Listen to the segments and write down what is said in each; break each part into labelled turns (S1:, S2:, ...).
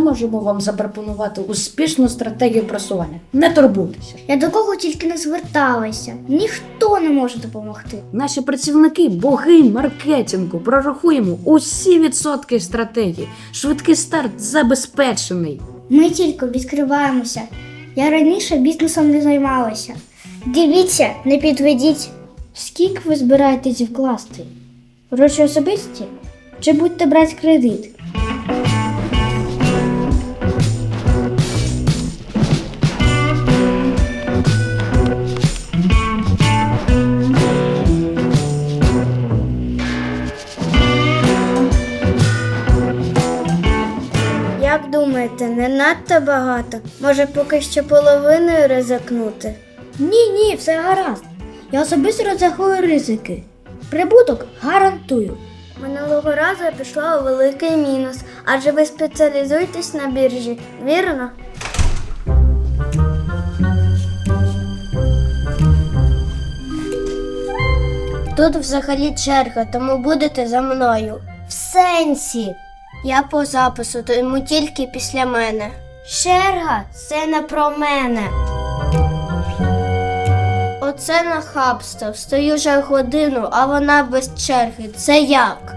S1: можемо вам запропонувати успішну стратегію просування. Не турбуйтеся.
S2: Я до кого тільки не зверталася. Ніхто не може допомогти.
S1: Наші працівники боги маркетингу. Прорахуємо усі відсотки стратегії. Швидкий старт забезпечений.
S2: Ми тільки відкриваємося. Я раніше бізнесом не займалася. Дивіться, не підведіть. Скільки ви збираєтесь вкласти? Гроші особисті? Чи будете брати кредит? Як думаєте, не надто багато? Може, поки що половиною ризикнути? Ні, ні, все гаразд. Я особисто розрахую ризики. Прибуток гарантую. Минулого разу я пішла у великий мінус, адже ви спеціалізуєтесь на біржі, вірно? Тут взагалі черга, тому будете за мною. В сенсі. Я по запису, тому тільки після мене. Черга це не про мене. Оце нахабство. Стою вже годину, а вона без черги. Це як?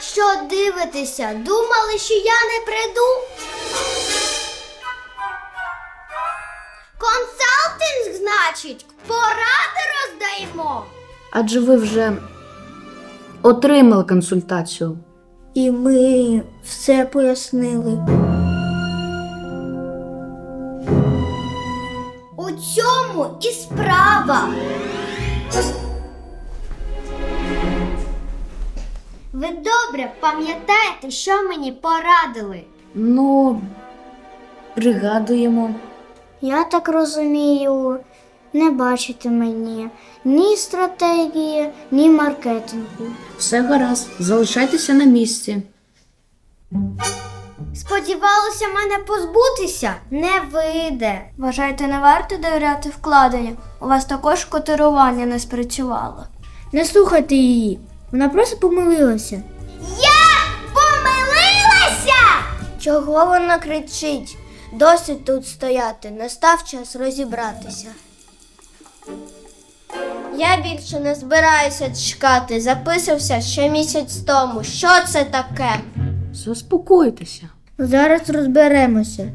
S2: Що дивитеся? Думали, що я не прийду? Значить, поради роздаємо.
S1: Адже ви вже отримали консультацію.
S2: І ми все пояснили. У цьому і справа. Ви добре пам'ятаєте, що мені порадили?
S1: Ну, пригадуємо.
S2: Я так розумію, не бачите мені ні стратегії, ні маркетингу.
S1: Все гаразд, залишайтеся на місці.
S2: Сподівалося мене позбутися? Не вийде. Вважаєте, не варто довіряти вкладення? У вас також котирування не спрацювало. Не слухайте її. Вона просто помилилася. Я помилилася! Чого вона кричить? Досить тут стояти, настав час розібратися. Я більше не збираюся чекати. Записався ще місяць тому. Що це таке?
S1: Заспокойтеся.
S2: Зараз розберемося.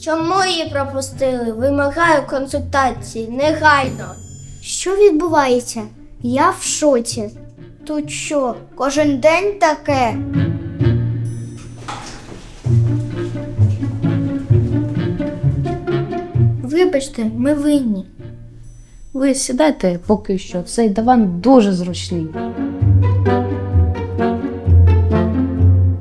S2: Чому її пропустили? Вимагаю консультації негайно. Що відбувається? Я в шоці. Тут що, кожен день таке? Вибачте, ми винні.
S1: Ви сідайте поки що, цей диван дуже зручний.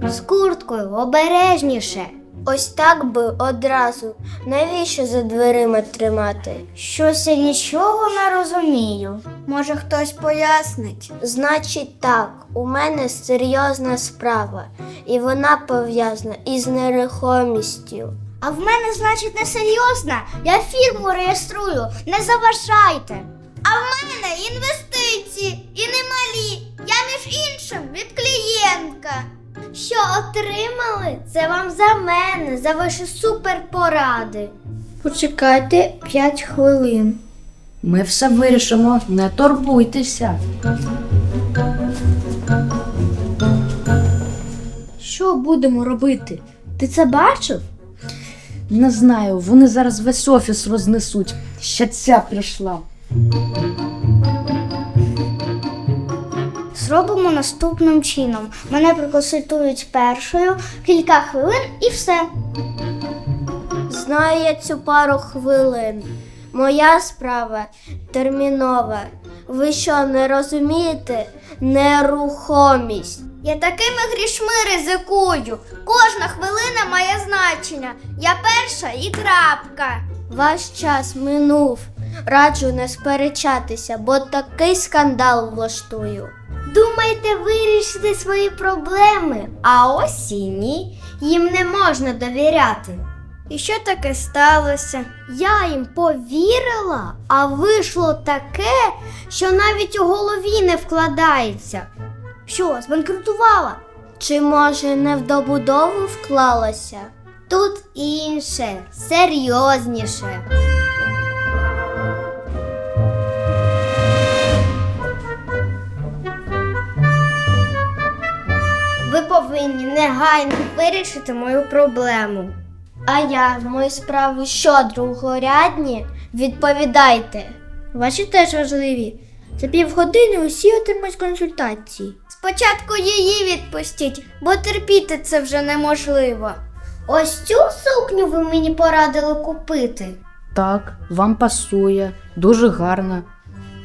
S2: З курткою обережніше. Ось так би одразу. Навіщо за дверима тримати? Щось я нічого не розумію. Може, хтось пояснить? Значить, так, у мене серйозна справа, і вона пов'язана із нерухомістю. А в мене, значить, не серйозна. Я фірму реєструю, не заважайте. А в мене інвестиції і немалі. Я між іншим від клієнтка. Що отримали? Це вам за мене, за ваші суперпоради. Почекайте 5 хвилин.
S1: Ми все вирішимо, не турбуйтеся.
S2: Що будемо робити? Ти це бачив?
S1: Не знаю, вони зараз весь офіс рознесуть. Ще ця прийшла.
S2: Зробимо наступним чином. Мене проконсультують першою, кілька хвилин і все. Знаю я цю пару хвилин. Моя справа термінова. Ви що, не розумієте? Нерухомість. Я такими грішми ризикую. Кожна хвилина має значення. Я перша і крапка. Ваш час минув. Раджу не сперечатися, бо такий скандал влаштую. Думаєте вирішити свої проблеми? А ось і ні. Їм не можна довіряти. І що таке сталося? Я їм повірила, а вийшло таке, що навіть у голові не вкладається. Що, збанкрутувала? Чи може не в добудову вклалася? Тут інше, серйозніше. Ви повинні негайно вирішити мою проблему. А я мої справи що, другорядні? Відповідайте. Ваші теж важливі. За півгодини усі отримають консультації. Спочатку її відпустіть, бо терпіти це вже неможливо. Ось цю сукню ви мені порадили купити.
S1: Так, вам пасує, дуже гарно.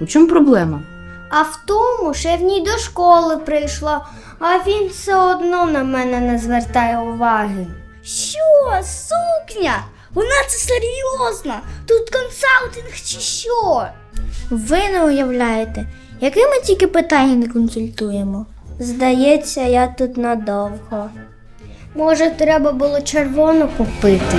S1: У чому проблема?
S2: А в тому, що я в ній до школи прийшла, а він все одно на мене не звертає уваги. Що, сукня? Вона це серйозно. Тут консалтинг чи що? Ви не уявляєте, яке ми тільки питання не консультуємо. Здається, я тут надовго. Може, треба було червону купити.